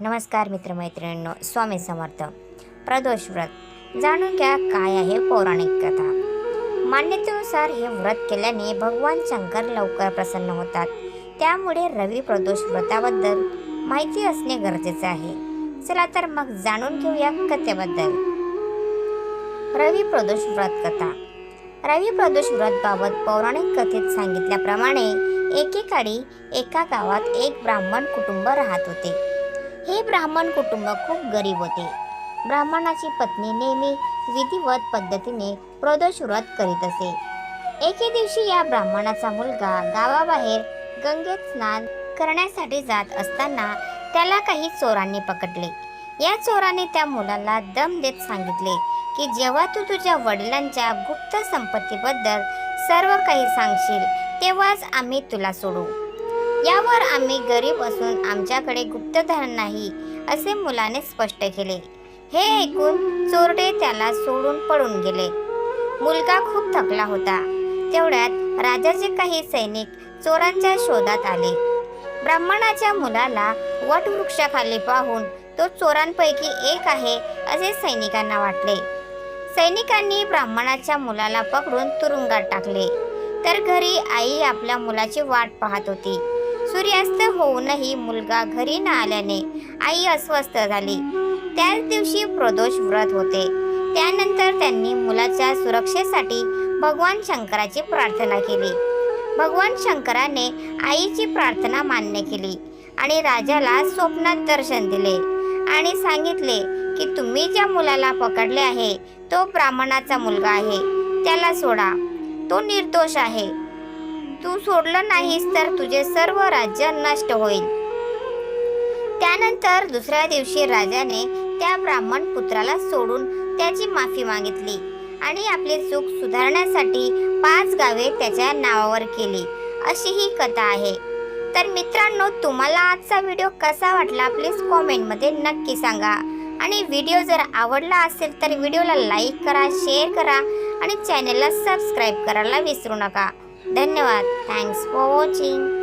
नमस्कार मित्रमैत्रिणींनो स्वामी समर्थ. प्रदोष व्रत. जाणून घ्या काय आहे पौराणिक कथा. मान्यतेनुसार हे व्रत केल्याने भगवान शंकर लवकर प्रसन्न होतात. त्यामुळे रवी प्रदोष व्रताबद्दल माहिती असणे गरजेचे आहे. चला तर मग जाणून घेऊया कथेबद्दल. रवी प्रदोष व्रत कथा. रवी प्रदोष व्रत बाबत पौराणिक कथेत सांगितल्याप्रमाणे एकेकाळी एका गावात एक ब्राह्मण कुटुंब राहत होते. हे ब्राह्मण कुटुंब खूप गरीब होते. ब्राह्मणाची पत्नी नेहमी विधिवत पद्धतीने प्रदोष व्रत करीत असे. एके दिवशी या ब्राह्मणाचा मुलगा गावाबाहेर गंगेत स्नान करण्यासाठी जात असताना त्याला काही चोरांनी पकडले. या चोराने त्या मुलाला दम देत सांगितले की जेव्हा तू तुझ्या वडिलांच्या गुप्त संपत्तीबद्दल सर्व काही सांगशील तेव्हाच आम्ही तुला सोडू. यावर आम्ही गरीब असून आमच्याकडे गुप्तधन नाही असे मुलाने स्पष्ट केले. हे ऐकून चोरटे त्याला सोडून पळून गेले. मुलगा खूप थकला होता. तेवढ्यात राजाचे काही सैनिक चोरांच्या शोधात आले. ब्राह्मणाच्या मुलाला वटवृक्षाखाली पाहून तो चोरांपैकी एक आहे असे सैनिकांना वाटले. सैनिकांनी ब्राह्मणाच्या मुलाला पकडून तुरुंगात टाकले. तर घरी आई आपल्या मुलाची वाट पाहत होती. सूर्यास्त होऊनही मुलगा घरी न आल्याने आई अस्वस्थ झाली. त्याच दिवशी प्रदोष व्रत होते. त्यानंतर त्यांनी मुलाच्या सुरक्षेसाठी भगवान शंकराची प्रार्थना केली. भगवान शंकराने आईची प्रार्थना मान्य केली आणि राजाला स्वप्नात दर्शन दिले आणि सांगितले की तुम्ही ज्या मुलाला पकडले आहे तो ब्राह्मणाचा मुलगा आहे. त्याला सोडा. तो निर्दोष आहे. तू सोडलं नाहीस तर तुझे सर्व राज्य नष्ट होईल. त्यानंतर दुसऱ्या दिवशी राजाने त्या ब्राह्मण पुत्राला सोडून त्याची माफी मागितली आणि आपली चूक सुधारण्यासाठी पाच गावे त्याच्या नावावर केली. अशी ही कथा आहे. तर मित्रांनो तुम्हाला आजचा व्हिडिओ कसा वाटला प्लीज कॉमेंटमध्ये नक्की सांगा. आणि व्हिडिओ जर आवडला असेल तर व्हिडिओला लाईक करा शेअर करा आणि चॅनलला सबस्क्राईब करायला विसरू नका. धन्यवाद थँक्स फॉर वॉचिंग